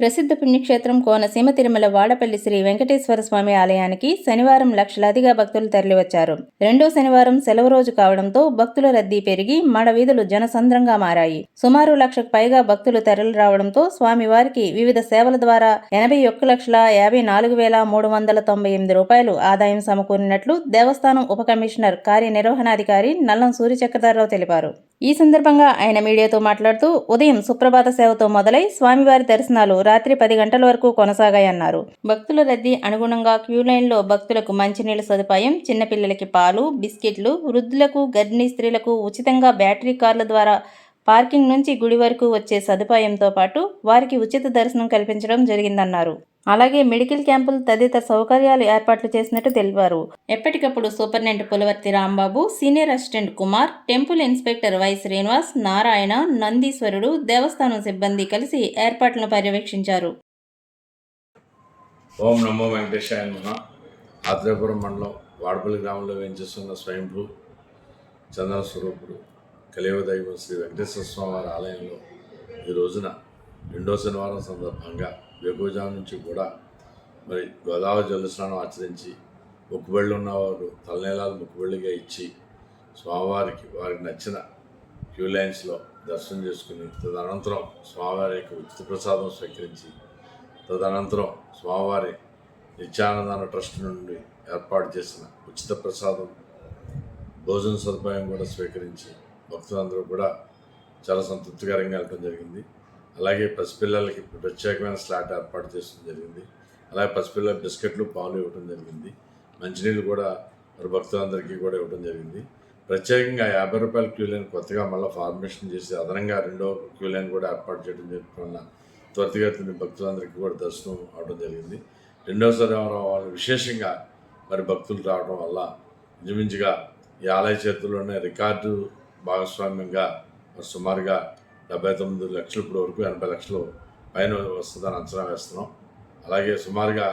ప్రసిద్ధ పుణ్యక్షేత్రం కోనసీమ తిరుమల వాడపల్లి శ్రీ వెంకటేశ్వర స్వామి ఆలయానికి శనివారం లక్షలాదిగా భక్తులు తరలివచ్చారు. రెండో శనివారం సెలవు రోజు కావడంతో భక్తుల రద్దీ పెరిగి మడ వీధులు జనసంద్రంగా మారాయి. సుమారు లక్షకు పైగా భక్తులు తరలి రావడంతో స్వామివారికి వివిధ సేవల ద్వారా ఎనభై ఒక్క లక్షల యాభై నాలుగు వేల మూడు వందల తొంభై ఎనిమిది రూపాయలు ఆదాయం సమకూరినట్లు దేవస్థానం ఉప కమిషనర్ కార్యనిర్వహణాధికారి నల్లం సూర్యచక్రధరరావు తెలిపారు. ఈ సందర్భంగా ఆయన మీడియాతో మాట్లాడుతూ ఉదయం సుప్రభాత సేవతో మొదలై స్వామివారి దర్శనాలు రాత్రి పది గంటల వరకు కొనసాగాయన్నారు. భక్తుల రద్దీ అనుగుణంగా క్యూ లైన్లో భక్తులకు మంచినీళ్ళ సదుపాయం చిన్నపిల్లలకి పాలు బిస్కెట్లు వృద్ధులకు గర్భిణీ స్త్రీలకు ఉచితంగా బ్యాటరీ కార్ల ద్వారా పార్కింగ్ నుంచి గుడి వరకు వచ్చే సదుపాయంతో పాటు వారికి ఉచిత దర్శనం కల్పించడం జరిగిందన్నారు. అలాగే మెడికల్ క్యాంపులు తదితర సౌకర్యాలు ఏర్పాట్లు చేసినట్టు తెలిపారు. ఎప్పటికప్పుడు superintendent Pulavarthi Rambabu senior assistant Kumar temple inspector Y Srinivas Narayana నందీశ్వరుడు దేవస్థానం సిబ్బంది కలిసి ఏర్పాట్లను పర్యవేక్షించారు. ఓం నమో వెంకటేశాయ నమ. ఆత్రేయపురం మండలం వాడపల్లి గ్రామంలో వేయించేస్తున్న స్వయంభూ చందన స్వరూపుడు కలియుగ దైవం శ్రీ వెంకటేశ్వర స్వామి వారి ఆలయంలో ఈ రోజున రెండో శనివారం సందర్భంగా వేకువజాము నుంచి కూడా మరి గోదావరి జలస్నానం ఆచరించి మొక్కుబళ్ళు ఉన్నవారు తలనీలాలు మొక్కుబళ్ళిగా ఇచ్చి స్వామివారికి వారికి నచ్చిన క్యూ లైన్స్లో దర్శనం చేసుకుని తదనంతరం స్వామివారి యొక్క ఉచిత ప్రసాదం స్వీకరించి తదనంతరం స్వామివారి నిత్యానందాన ట్రస్ట్ నుండి ఏర్పాటు చేసిన ఉచిత ప్రసాదం భోజన సదుపాయం కూడా స్వీకరించి భక్తులందరూ కూడా చాలా సంతృప్తికరంగా వెళ్ళడం జరిగింది. అలాగే పసిపిల్లలకి ప్రత్యేకమైన స్లాట్ ఏర్పాటు చేయడం జరిగింది. అలాగే పసిపిల్లల బిస్కెట్లు పాలు ఇవ్వడం జరిగింది. మంచినీళ్ళు కూడా మరి భక్తులందరికీ కూడా ఇవ్వడం జరిగింది. ప్రత్యేకంగా యాభై రూపాయల క్యూ లైన్ కొత్తగా మళ్ళీ ఫార్మేషన్ చేసి అదనంగా రెండో క్యూ లైన్ కూడా ఏర్పాటు చేయడం జరుగుతున్న వల్ల త్వరితగతిని భక్తులందరికీ కూడా దర్శనం అవడం జరిగింది. రెండోసారి వాళ్ళు విశేషంగా మరి భక్తులు రావడం వల్ల ఇంచుమించుగా ఈ ఆలయ చేతుల్లోనే రికార్డు భాగస్వామ్యంగా సుమారుగా డెబ్బై తొమ్మిది లక్షలు ఇప్పుడు వరకు ఎనభై లక్షలు పైన వస్తుందని అంచనా వేస్తున్నాం. అలాగే సుమారుగా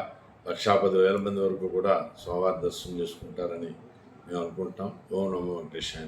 లక్షా పది వేల మంది వరకు కూడా స్వామివారి దర్శనం చేసుకుంటారని మేము అనుకుంటాం ఓం నమో వెంకటేశాయ